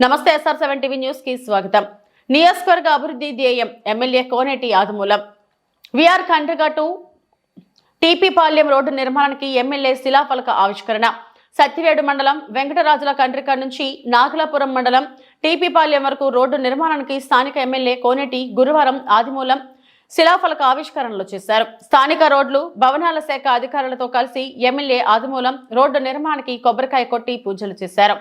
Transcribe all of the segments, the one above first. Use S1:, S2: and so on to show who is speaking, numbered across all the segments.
S1: నమస్తే SR seven TV న్యూస్కి స్వాగతం. నియోజకవర్గ అభివృద్ధి ధ్యేయం MLA Koneti Adimulam VR కండ్రగట్టు టీపీపాల్యం road నిర్మాణానికి ఎమ్మెల్యే శిలాఫలక ఆవిష్కరణ. సత్తివేడు మండలం వెంకటరాజుల కండ్రిక నుంచి నాగలాపురం మండలం టీపీపాల్యం వరకు రోడ్డు నిర్మాణానికి స్థానిక ఎమ్మెల్యే కోనేటి గురువారం ఆదిమూలం శిలాఫలక ఆవిష్కరణలు చేశారు. స్థానిక రోడ్లు భవనాల శాఖ అధికారులతో కలిసి ఎమ్మెల్యే ఆదిమూలం రోడ్డు నిర్మాణానికి కొబ్బరికాయ కొట్టి పూజలు చేశారు.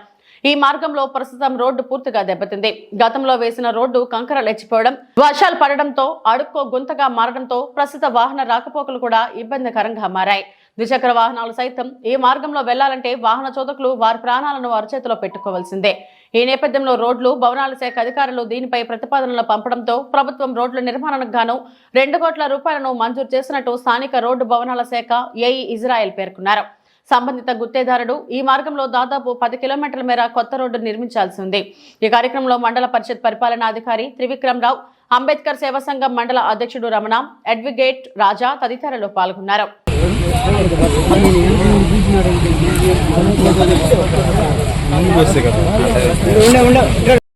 S1: ఈ మార్గంలో ప్రస్తుతం రోడ్డు పూర్తిగా దెబ్బతింది. గతంలో వేసిన రోడ్డు కంకర లేచిపోవడం వర్షాలు పడడంతో అడుక్కో గుంతగా మారడంతో ప్రస్తుత వాహన రాకపోకలు కూడా ఇబ్బందికరంగా మారాయి. ద్విచక్ర వాహనాలు సైతం ఈ మార్గంలో వెళ్ళాలంటే వాహన చోదకులు వారి ప్రాణాలను అరచేతిలో పెట్టుకోవాల్సిందే. ఈ నేపథ్యంలో రోడ్లు భవనాల శాఖ అధికారులు దీనిపై ప్రతిపాదనలు పంపడంతో ప్రభుత్వం రోడ్ల నిర్మాణానికి గాను రెండు కోట్ల రూపాయలను మంజూరు చేసినట్టు స్థానిక రోడ్డు భవనాల శాఖ ఏఈ ఇజ్రాయెల్ పేర్కొన్నారు. సంబంధిత గుత్తేదారుడు ఈ మార్గంలో దాదాపు పది కిలోమీటర్ల మేర కొత్త రోడ్డు నిర్మించాల్సి ఉంది. ఈ కార్యక్రమంలో మండల పరిషత్ పరిపాలనాధికారి త్రివిక్రమ్ రావు అంబేద్కర్ సేవా సంఘం మండల అధ్యక్షుడు రమణ అడ్వకేట్ రాజా తదితరులు పాల్గొన్నారు.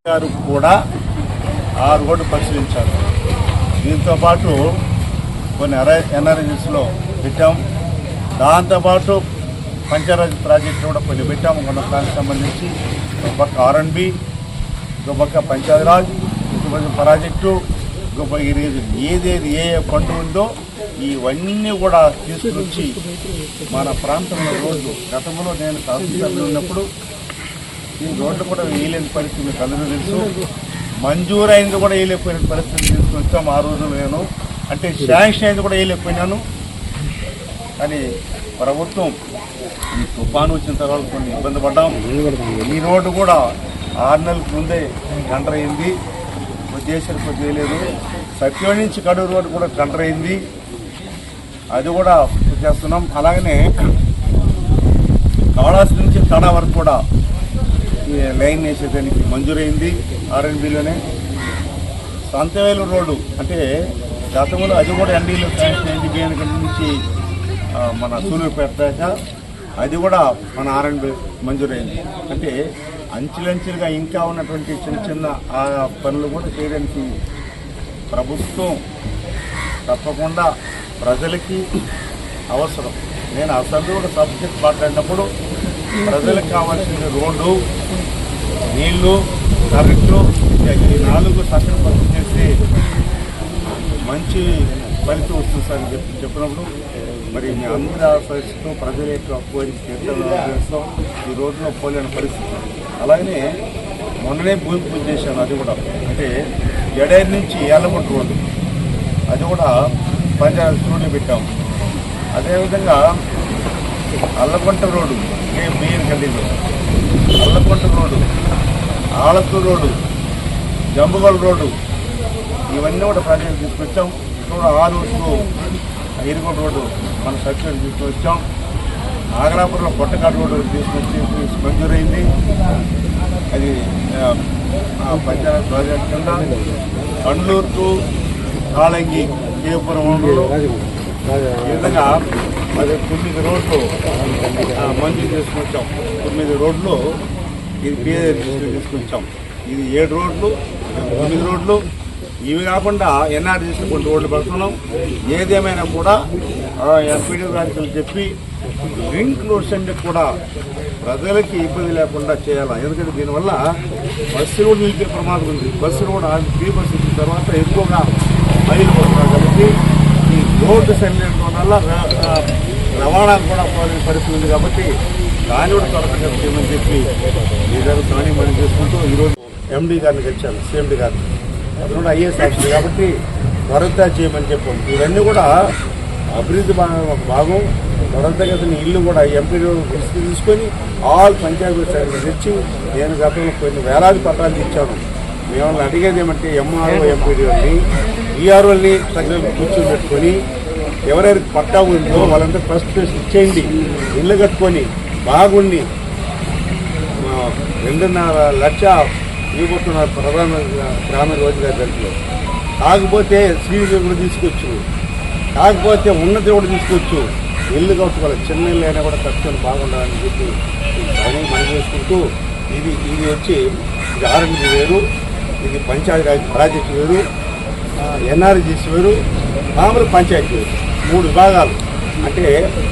S2: గారు కూడా ఆ రోడ్డు పరిశీలించారు. దీంతో పాటు కొన్ని ఎన్ఆర్ఎస్లో పెట్టాం. దాంతోపాటు పంచాయరాజ్ ప్రాజెక్టు కూడా కొంచెం పెట్టాము. మన దానికి సంబంధించి ఒక పక్క ఆర్ఎండ్బి ఇంకో పక్క పంచాయతీరాజ్ ఇంకో పక్క ప్రాజెక్టు ఇంకో పక్క ఏదేది ఏ ఏ ఫండ్ ఉందో ఇవన్నీ కూడా తీసుకొచ్చి మన ప్రాంతంలో రోడ్లు గతంలో నేను శాసనసభ్యులు ఉన్నప్పుడు ఈ రోడ్లు కూడా వేయలేని పరిస్థితి మీకు అందరూ తెలుసు. మంజూరు అయింది కూడా వేయలేకపోయిన పరిస్థితి తీసుకొచ్చాము ఆ రోజు నేను. అంటే శాంక్షన్ అయింది కూడా వేయలేకపోయినాను. కానీ ప్రభుత్వం ఈ తుఫాను వచ్చిన తర్వాత కొన్ని ఇబ్బంది పడ్డాం. ఈ రోడ్డు కూడా ఆరు నెలలకు ముందే టెండర్ అయింది ఉద్దేశాలు చేయలేదు. సత్యం నుంచి కడూరు రోడ్డు కూడా టెండర్ అయింది అది కూడా చేస్తున్నాం. అలాగనే కాళాసి నుంచి తడా వరకు కూడా ఈ లైన్ వేసేదానికి మంజూరైంది ఆర్ఎన్బిలోనే. సంతవేలు రోడ్డు అంటే గతంలో అది కూడా ఎన్డీలో శాంక్షన్ అయింది నుంచి మన సూర్యపేట దాకా అది కూడా మన ఆర్ఎన్బి మంజూరైంది. అంటే అంచెలంచెలుగా ఇంకా ఉన్నటువంటి చిన్న చిన్న ఆ పనులు కూడా చేయడానికి ప్రభుత్వం తప్పకుండా ప్రజలకి అవసరం. నేను అసలు కూడా సబ్జెక్ట్ మాట్లాడినప్పుడు ప్రజలకు కావాల్సిన రోడ్డు నీళ్ళు కరెంటు ఈ నాలుగు సక్రమ చేస్తే మంచి ఫలితం వస్తుంది సార్ చెప్పినప్పుడు మరి మీ అందరి ఆశ్రయిస్తూ ప్రజల యొక్క కోరిక ఈ రోజులో పోలేని పరిస్థితి. అలాగనే మొన్ననే భూమి పూజ చేశాను అది కూడా. అంటే జడేరు నుంచి ఏలగుంట రోడ్డు. అది కూడా పంచాయతీ రోడ్డు పెట్టాం అదేవిధంగా అల్లకొంట రోడ్డు ఏ బియ్యం గల్లీలో. Allakonta road Alathuru road Jambugal road ఇవన్నీ కూడా ప్రాజెక్ట్ తీసుకొచ్చాం ఇక్కడ ఆ రోడ్డు రోడ్డు మన సర్టిఫికేట్ తీసుకొచ్చాం నాగలాపురంలో పొట్టకాడు రోడ్డు తీసుకొచ్చి మంజూరైంది. అది పంచాయత్ ప్రాజెక్ట్ కింద కండ్లూరు టు కాళంగి కేపురం ఈ విధంగా అది తొమ్మిది రోడ్లు ఆ, మంజూరు చేసుకొచ్చాం. తొమ్మిది రోడ్లు ఇది పేద తీసుకొచ్చాం. ఇది ఏడు రోడ్లు తొమ్మిది రోడ్లు ఇవి కాకుండా ఎన్ఆర్ కొన్ని రోడ్లు పెడుతున్నాం. ఏదేమైనా కూడా ఎంపీడీ గారికి చెప్పి లింక్ రోడ్స్ అంటే కూడా ప్రజలకి ఇబ్బంది లేకుండా చేయాలి. ఎందుకంటే దీనివల్ల బస్సు రోడ్డు నిలిచే ప్రమాదం ఉంది. బస్సు రోడ్ ఫ్రీ బస్సు ఇచ్చిన తర్వాత ఎక్కువగా మైలు కాబట్టి ఈ రోడ్డు సరిలేని వల్ల రవాణా కూడా పోలేని పరిస్థితి ఉంది కాబట్టి దాని కూడా త్వరగా చేయమని చెప్పి ఈ గారు దాన్ని మనం చేసుకుంటూ ఈరోజు ఎండీ గారిని గెలిచాను సిఎండి గారిని. అతను ఐఏఎస్ ఆఫీసర్ కాబట్టి త్వరగా చేయమని చెప్పాం ఇవన్నీ కూడా అభివృద్ధి భాగం ఒక భాగం. త్వరగా అతని ఇల్లు కూడా ఎంపీ తీసుకొని ఆల్ పంచాయతీ సైడ్లు తెచ్చి నేను గతంలో కొన్ని వేలాది పత్రాలు ఇచ్చాను. మేము అడిగేది ఏమంటే ఎంఆర్ఓ ఎంపీడీఓని తగ్గ తగిన కూర్చోబెట్టుకొని ఎవరెవరికి పట్టా ఉందో వాళ్ళంతా ఫస్ట్ ఫేస్ ఇచ్చేయండి. ఇల్లు కట్టుకొని బాగుండి. రెండున్నర లక్ష ఇవ్వబోతున్నారు ప్రధాన గ్రామీణ రోజుగారి దళితులు కాకపోతే శ్రీనిధి కూడా తీసుకొచ్చు. కాకపోతే ఉన్నతి కూడా తీసుకొచ్చు. ఇల్లు కట్టుకోవాలి. చిన్న ఇల్లు అయినా కూడా ఖర్చులు బాగుండాలని చెప్పి పని మనం చేసుకుంటూ ఇది ఇది వచ్చి ఇది ఆర్ఎండ్బి వేరు ఇది పంచాయతీ ప్రాజెక్టు ప్రాజెక్ట్ వేరు ఎన్ఆర్జీస్ వేరు మామూలు పంచాయతీ వేరు. మూడు విభాగాలు. అంటే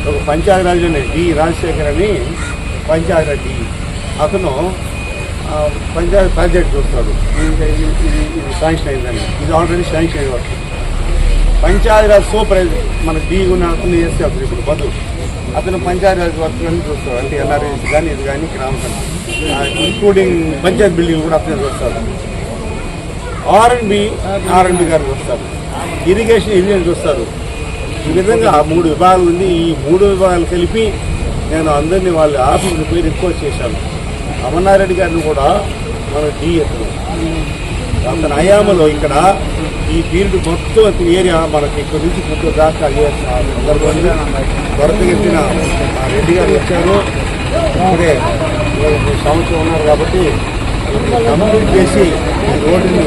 S2: ఒక పంచాయతీ రాజ్ డి. రాజశేఖర్ అని పంచాయతీ రాజ్ డి. అతను పంచాయతీ పంచాయతీ ప్రాజెక్ట్ చూస్తాడు ఇది ఇది శాంక్షన్ అయిందని ఇది ఆల్రెడీ శాంక్షన్ అయ్యి పంచాయతీ పంచాయతీరాజ్ సూపర్ మన డీ ఉన్న అతను చేస్తే అతను ఇప్పుడు బదులు. అతను పంచాయతీరాజ్ వర్క్ అని చూస్తాడు అంటే ఎల్ఆర్ఎస్ కానీ ఇది కానీ గ్రామ ఇంక్లూడింగ్ పంచాయత్ బిల్డింగ్ కూడా అతనే చూస్తాడు ఆర్ఎండ్బి ఆర్ఎండ్బి గారు చూస్తారు. ఇరిగేషన్ ఇరిగేషన్ చూస్తారు. ఈ విధంగా ఆ మూడు విభాగాలు ఉంది. ఈ మూడు విభాగాలు కలిపి నేను అందరినీ వాళ్ళ ఆఫీస్ని పోయి రిక్వెస్ట్ చేశాను. అమర్నారెడ్డి గారిని కూడా మన టీ ఎత్తును అతని హయాంలో ఇక్కడ ఈ ఫీల్డ్ మొత్తం ఏరియా మనకి ఇక్కడ నుంచి కొంచెం దాకా అయ్యేసిన సందర్భంలో ఆ రెడ్డి గారు వచ్చారు. ఇప్పుడే సంవత్సరం ఉన్నారు కాబట్టి కంప్లీట్ చేసి రోడ్డుని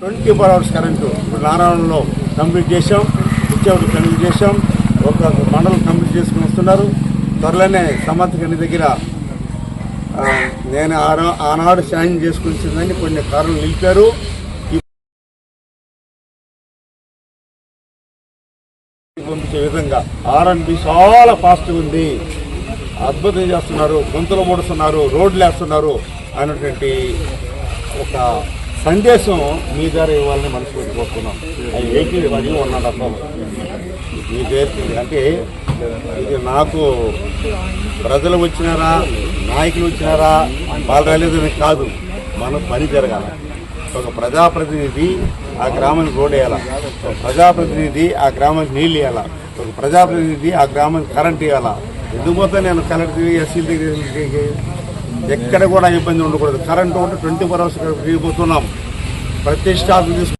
S2: ట్వంటీ ఫోర్ అవర్స్ కరెంటు ఇప్పుడు నారాయణలో కంప్లీట్ చేసాం ఇచ్చేవాడు కంప్లీట్ చేసాం ఒక మండలం కంప్లీట్ చేసుకుని వస్తున్నారు. త్వరలోనే సమర్థ దగ్గర నేను ఆనాడు సాయం చేసుకుంటుందని కొన్ని కారణాలు నిలిపారు. పంపించే విధంగా ఆర్ఎన్బి చాలా ఫాస్ట్ ఉంది. అద్భుతం చేస్తున్నారు గొంతులు మూడుస్తున్నారు రోడ్లు వేస్తున్నారు అనేటువంటి ఒక సందేశం మీ ద్వారా ఇవ్వాలని మనసు కోరుతున్నాం. అది వెహికల్ అది ఉన్నాడు మీ పేరు అంటే ఇది నాకు ప్రజలు వచ్చినారా? నాయకులు వచ్చినారా? వాళ్ళు రాలేదని కాదు. మనం పని జరగాల. ఒక ప్రజాప్రతినిధి ఆ గ్రామానికి రోడ్ వేయాలా. ఒక ప్రజాప్రతినిధి ఆ గ్రామానికి నీళ్ళు ఇవ్వాలా ఒక ప్రజాప్రతినిధి ఆ గ్రామానికి కరెంట్ ఇవ్వాలా ఎందుకు పోతే నేను కలెక్టర్ ఎస్సీ దగ్గర ఎక్కడ కూడా ఇబ్బంది ఉండకూడదు. కరెంట్ ఒకటి ట్వంటీ ఫోర్ అవర్స్ తిరిగిపోతున్నాం. ప్రతిష్టాపన తీసుకు